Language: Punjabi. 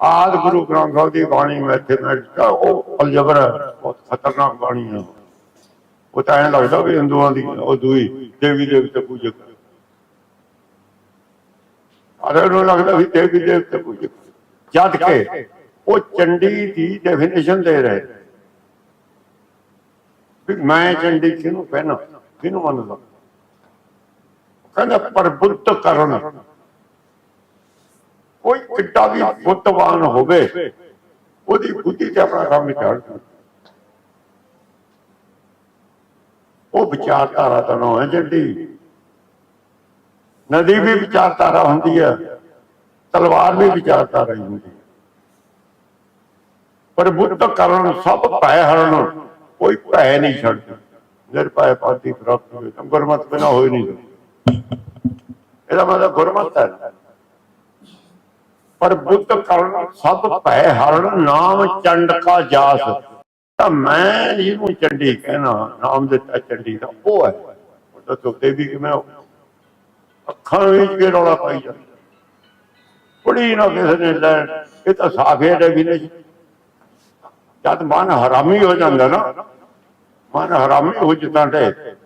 ਆਦ ਗੁਰੂ ਗ੍ਰੰਥ ਸਾਹਿਬ ਦੀ ਬਾਣੀ ਮੈਥਮੈਟਿਕਸ ਉਹ ਅਲਜਬਰ ਬਹੁਤ ਖਤਰਨਾਕ ਬਾਣੀ ਹੈ। ਉਹ ਤਾਂ ਐਂ ਲੱਗਦਾ ਵੀ ਹਿੰਦੂਆਂ ਦੀ, ਉਹ ਦੂਈ, ਦੇਵੀ ਦੇਵਤੇ ਪੂਜਕ। ਅਰੇ ਨੂੰ ਲੱਗਦਾ ਵੀ ਦੇਵੀ ਦੇਵਤੇ ਪੂਜਕ। ਜਦ ਕੇ ਉਹ ਚੰਡੀ ਦੀ ਡੈਫੀਨੇਸ਼ਨ ਦੇ ਰਹੇ। ਵੀ ਮੈਂ ਚੰਡੀ ਕਿਹਨੂੰ ਕਹਿਣਾ, ਕਿਹਨੂੰ ਮੰਨਦਾ? ਕਹਿੰਦਾ ਪ੍ਰਬੁੱਧ ਕਰਨ। ਕੋਈ ਕਿੱਡਾ ਵੀ ਬੁੱਤਵਾਨ ਹੋਵੇ, ਉਹਦੀ ਬੁੱਧੀ ਤੇ ਆਪਣਾ ਕੰਮ ਨਹੀਂ ਕਰਦਾ ਉਹ ਵਿਚਾਰਧਾਰਾ ਤਾਂ ਨਾ ਹੈ ਜੱਡੀ ਨਦੀ ਵੀ ਵਿਚਾਰਧਾਰਾ ਹੁੰਦੀ ਹੈ ਤਲਵਾਰ ਵੀ ਵਿਚਾਰਧਾਰਾ ਹੀ ਹੁੰਦੀ ਪਰ ਬੁੱਧ ਕਰਨ ਸਭ ਭੈ ਹਰਨ, ਕੋਈ ਭੈ ਨਹੀਂ ਛੱਡਦਾ ਨਿਰਭੈ ਪਾਤੀ ਪ੍ਰਾਪਤ ਹੋਵੇ, ਤਾਂ ਗੁਰਮਤ ਬਿਨਾ ਹੋਈ ਨਹੀਂ। ਇਹਦਾ ਮਤਲਬ ਗੁਰਮਤ ਹੈ। ਪਰ ਕਰਨ ਸਭ ਭੈ ਹਰਨ ਨਾਮ ਚੰਡ ਕਾ ਜਾਸ। ਤਾਂ ਮੈਂ ਜਿਹਨੂੰ ਚੰਡੀ ਕਹਿਣਾ, ਨਾਮ ਦਿੱਤਾ ਚੰਡੀ ਦਾ ਉਹ ਹੈ। ਉਹ ਤਾਂ ਤੁਕਦੇ ਵੀ ਕਿਵੇਂ ਹੋ? ਅੱਖਾਂ ਵਿੱਚ ਕੇ ਰੌਲਾ ਪਾਈ ਜਾਂਦਾ। ਪੜੀ ਨਾ ਕਿਸੇ ਨੇ ਲੈਣ, ਇਹ ਤਾਂ ਸਾਫੇ ਡੈਫੀਨੇਸ਼ਨ ਜਦ ਮਨ ਹਰਾਮੀ ਹੋ ਜਾਂਦਾ ਨਾ, ਮਨ ਹਰਾਮੀ ਹੋ ਜਾਂਦਾ ਹੈ